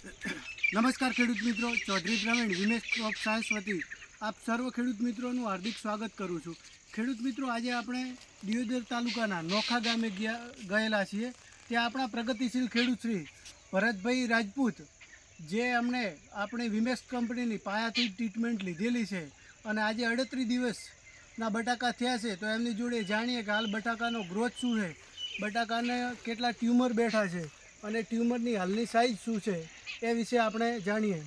નમસ્કાર ખેડૂત મિત્રો. ચૌધરી પ્રવીણ વિમેશ ક્રોપ સાયન્સ વતી આપ સર્વ ખેડૂત મિત્રોનું હાર્દિક સ્વાગત કરું છું. ખેડૂત મિત્રો, આજે આપણે દિયોદર તાલુકાના નોખા ગામે ગયા, ગયેલા છીએ. ત્યાં આપણા પ્રગતિશીલ ખેડૂત શ્રી ભરતભાઈ રાજપૂત, જે અમને આપણી વિમેશ કંપનીની પાયાથી ટ્રીટમેન્ટ લીધેલી છે અને આજે અડત્રીસ દિવસના બટાકા થયા છે, તો એમની જોડે જાણીએ કે હાલ બટાકાનો ગ્રોથ શું છે, બટાકાને કેટલા ટ્યુમર બેઠા છે અને ટ્યુમરની હાલની સાઇઝ શું છે. એ વિશે આપણે જાણીએ.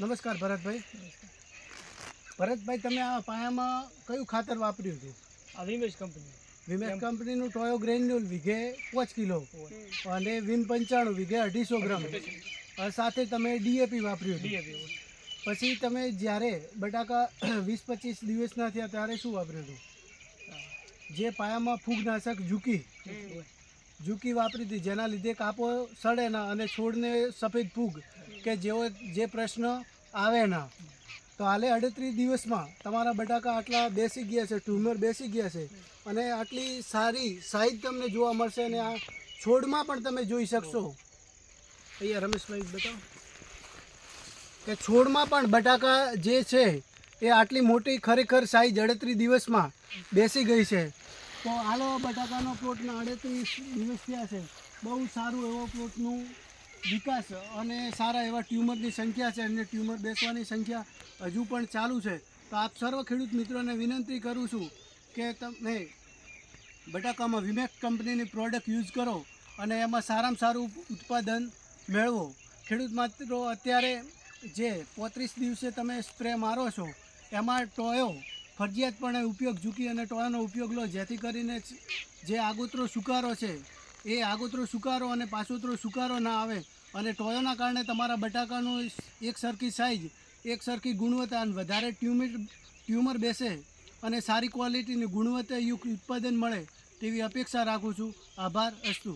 નમસ્કાર ભરતભાઈ. ભરતભાઈ તમે આ પાયામાં કયું ખાતર વાપર્યું હતું? આ વિમેશ કંપની. વિમેશ કંપનીનું ટોયો ગ્રેન્યુલ વીઘે પાંચ કિલો અને વિમ પંચાણું વીઘે અઢીસો ગ્રામ. સાથે તમે ડીએપી વાપર્યું હતું. ડીએપી પછી તમે જ્યારે બટાકા વીસ પચીસ દિવસના થયા ત્યારે શું વાપર્યું હતું? જે પાયામાં ફૂગનાશક ઝૂકી. ઝૂકી વાપરી હતી, જેના લીધે કાપો સડે ના અને છોડને સફેદ ફૂગ કે જેવો જે પ્રશ્ન આવે ના. તો હાલે અડત્રીસ દિવસમાં તમારા બટાકા આટલા બેસી ગયા છે ટ્યુમર બેસી ગયા છે અને આટલી સારી સાઈઝ તમને જોવા મળશે અને આ છોડમાં પણ તમે જોઈ શકશો. અહીંયા રમેશભાઈ બતાવો. કે છોડમાં પણ બટાકા જે છે એ આટલી મોટી ખરેખર સાઈઝ અડત્રીસ દિવસમાં બેસી ગઈ છે. તો હાલો, બટાકાનો પ્લોટના અડત્રીસ દિવસ થયા છે. બહુ સારું એવો પ્લોટનું વિકાસ અને સારા એવા ટ્યુમરની સંખ્યા છે અને ટ્યુમર બેસવાની સંખ્યા હજુ પણ ચાલુ છે. તો આપ સર્વ ખેડૂત મિત્રોને વિનંતી કરું છું કે તમે બટાકામાં વિમેક કંપનીની પ્રોડક્ટ યુઝ કરો અને એમાં સારામાં સારું ઉત્પાદન મેળવો. ખેડૂત મિત્રો, અત્યારે જે પોત્રીસ દિવસે તમે સ્પ્રે મારો છો, એમાં ટોયો ફરજિયાતપણે ઉપયોગ ઝૂકી અને ટોળાનો ઉપયોગ લો, જેથી કરીને જે આગોતરો સુકારો છે, એ આગોતરો સુકારો અને પાછોતરો સુકારો ના આવે અને ટોયોના કારણે તમારા બટાકાનું એક સરખી સાઇઝ એક સરખી ગુણવત્તા અને વધારે ટ્યુમિટ ટ્યુમર બેસે અને સારી ક્વોલિટીની ગુણવત્તાયુક્ત ઉત્પાદન મળે, તેવી અપેક્ષા રાખું છું. આભાર, અસ્તુ.